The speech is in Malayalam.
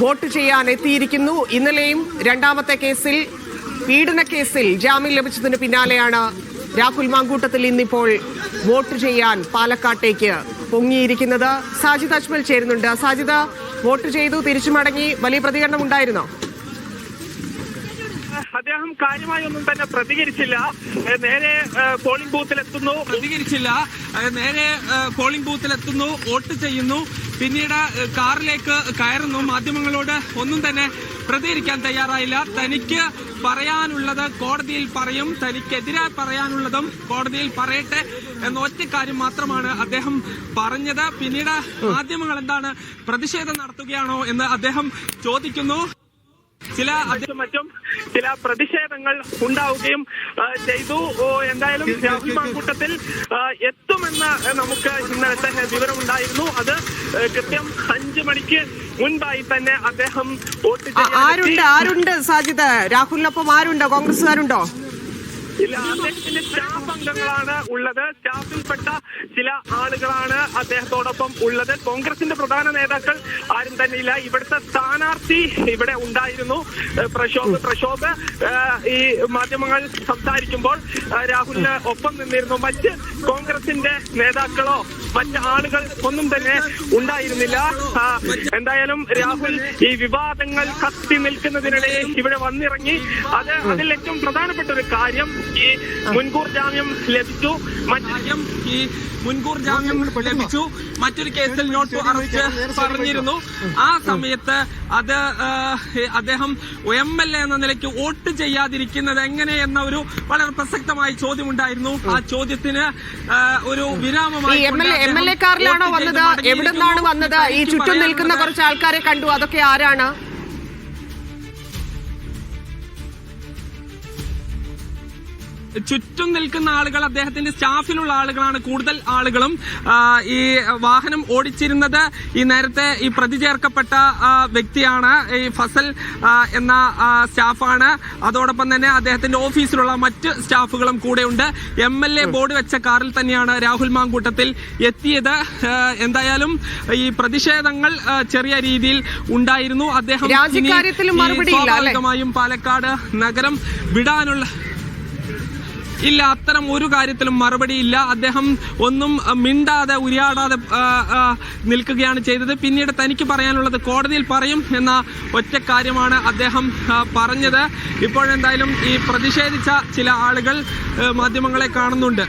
വോട്ട് ചെയ്യാൻ എത്തിയിരിക്കുന്നു. ഇന്നലെയും രണ്ടാമത്തെ കേസിൽ പീഡന കേസിൽ ജാമ്യം ലഭിച്ചതിന് പിന്നാലെയാണ് രാഹുൽ മാങ്കൂട്ടത്തിൽ ഇന്നിപ്പോൾ വോട്ട് ചെയ്യാൻ പാലക്കാട്ടേക്ക് പൊങ്ങിയിരിക്കുന്നത്. സാജിദ് അജ്മൽ ചേരുന്നുണ്ട്. സാജിദ വോട്ട് ചെയ്തു തിരിച്ചു മടങ്ങി. വലിയ പ്രതികരണം ഉണ്ടായിരുന്നോ? അദ്ദേഹം കാര്യമായി ഒന്നും തന്നെ പ്രതികരിച്ചില്ല. നേരെ പോളിംഗ് ബൂത്തിലെത്തുന്നു. പ്രതികരിച്ചില്ല. നേരെ പോളിംഗ് ബൂത്തിലെത്തുന്നു. വോട്ട് ചെയ്യുന്നു. പിന്നീട് കാറിലേക്ക് കയറുന്നു. മാധ്യമങ്ങളോട് ഒന്നും തന്നെ പ്രതികരിക്കാൻ തയ്യാറായില്ല. തനിക്ക് പറയാനുള്ളത് കോടതിയിൽ പറയും തനിക്കെതിരെ പറയാനുള്ളതും കോടതിയിൽ പറയട്ടെ എന്ന ഒറ്റ കാര്യം മാത്രമാണ് അദ്ദേഹം പറഞ്ഞത്. പിന്നീട് മാധ്യമങ്ങൾ എന്താണ് പ്രതിഷേധം നടത്തുകയാണോ എന്ന് അദ്ദേഹം ചോദിക്കുന്നു. ചില മറ്റും മറ്റും ചില പ്രതിഷേധങ്ങൾ ഉണ്ടാവുകയും ചെയ്തു. എന്തായാലും രാഹുൽ മാങ്കൂട്ടത്തിൽ എത്തുമെന്ന് നമുക്ക് ഇന്നലത്തെ വിവരമുണ്ടായിരുന്നു. അത് കൃത്യം അഞ്ചു മണിക്ക് മുൻപായി തന്നെ അദ്ദേഹം വോട്ട് ആരുണ്ട് ആരുണ്ട് സാജിദ്? രാഹുലിനൊപ്പം ആരുണ്ടോ? കോൺഗ്രസ്സുകാരുണ്ടോ? ഇല്ല അദ്ദേഹത്തിന്റെ സ്റ്റാഫ് അംഗങ്ങളാണ് ഉള്ളത്. സ്റ്റാഫിൽപ്പെട്ട ചില ആളുകളാണ് അദ്ദേഹത്തോടൊപ്പം ഉള്ളത്. കോൺഗ്രസിന്റെ പ്രധാന നേതാക്കൾ ആരും തന്നെ ഇല്ല ഇവിടുത്തെ സ്ഥാനാർത്ഥി ഇവിടെ ഉണ്ടായിരുന്നു. പ്രശോഭ് പ്രശോഭ്. ഈ മാധ്യമങ്ങൾ സംസാരിക്കുമ്പോൾ രാഹുലിന് ഒപ്പം നിന്നിരുന്നു. മറ്റ് കോൺഗ്രസിന്റെ നേതാക്കളോ മറ്റ് ആളുകൾ ഒന്നും തന്നെ ഉണ്ടായിരുന്നില്ല. എന്തായാലും രാഹുൽ ഈ വിവാദങ്ങൾ കത്തി നിൽക്കുന്നതിനിടെ ഇവിടെ വന്നിറങ്ങി. അത് അതിൽ ഏറ്റവും പ്രധാനപ്പെട്ട ഒരു കാര്യം ഈ മുൻകൂർ ജാമ്യം ലഭിച്ചു. മറ്റും ഈ മുൻകൂർ ജാമ്യം ലഭിച്ചു. മറ്റൊരു കേസിൽ നോട്ട് അറസ്റ്റ് പറഞ്ഞിരുന്നു. ആ സമയത്ത് അത് അദ്ദേഹം എം എൽ എ എന്ന നിലയ്ക്ക് വോട്ട് ചെയ്യാതിരിക്കുന്നത് എങ്ങനെ എന്ന ഒരു വളരെ പ്രസക്തമായ ചോദ്യമുണ്ടായിരുന്നു. ആ ചോദ്യത്തിന് ഒരു എൽ വിരാമമായി എം എൽ എ കാറിലാണോ വന്നത്? എവിടെ നിന്നാണ് വന്നത്? ഈ ചുറ്റും നിൽക്കുന്ന കുറച്ച് ആൾക്കാരെ കണ്ടു അതൊക്കെ ആരാണ്? ചുറ്റും നിൽക്കുന്ന ആളുകൾ അദ്ദേഹത്തിന്റെ സ്റ്റാഫിലുള്ള ആളുകളാണ് കൂടുതൽ ആളുകളും ഈ വാഹനം ഓടിച്ചിരുന്നത്. ഈ നേരത്തെ ഈ പ്രതി ചേർക്കപ്പെട്ട വ്യക്തിയാണ് ഈ ഫസൽ എന്ന സ്റ്റാഫാണ്. അതോടൊപ്പം തന്നെ അദ്ദേഹത്തിന്റെ ഓഫീസിലുള്ള മറ്റ് സ്റ്റാഫുകളും കൂടെയുണ്ട്. എം എൽ എ ബോർഡ് വെച്ച കാറിൽ തന്നെയാണ് രാഹുൽ മാങ്കൂട്ടത്തിൽ എത്തിയത്. എന്തായാലും ഈ പ്രതിഷേധങ്ങൾ ചെറിയ രീതിയിൽ ഉണ്ടായിരുന്നു. അദ്ദേഹം? സ്വാഭാവികമായും പാലക്കാട് നഗരം വിടാനുള്ള ഇല്ല അത്തരം ഒരു കാര്യത്തിലും മറുപടിയില്ല അദ്ദേഹം ഒന്നും മിണ്ടാതെ ഉരിയാടാതെ നിൽക്കുകയാണ് ചെയ്തത്. പിന്നീട് തനിക്ക് പറയാനുള്ളത് കോടതിയിൽ പറയും എന്ന ഒറ്റ കാര്യമാണ് അദ്ദേഹം പറഞ്ഞത്. ഇപ്പോഴെന്തായാലും ഈ പ്രതിഷേധിച്ച ചില ആളുകൾ മാധ്യമങ്ങളെ കാണുന്നുണ്ട്.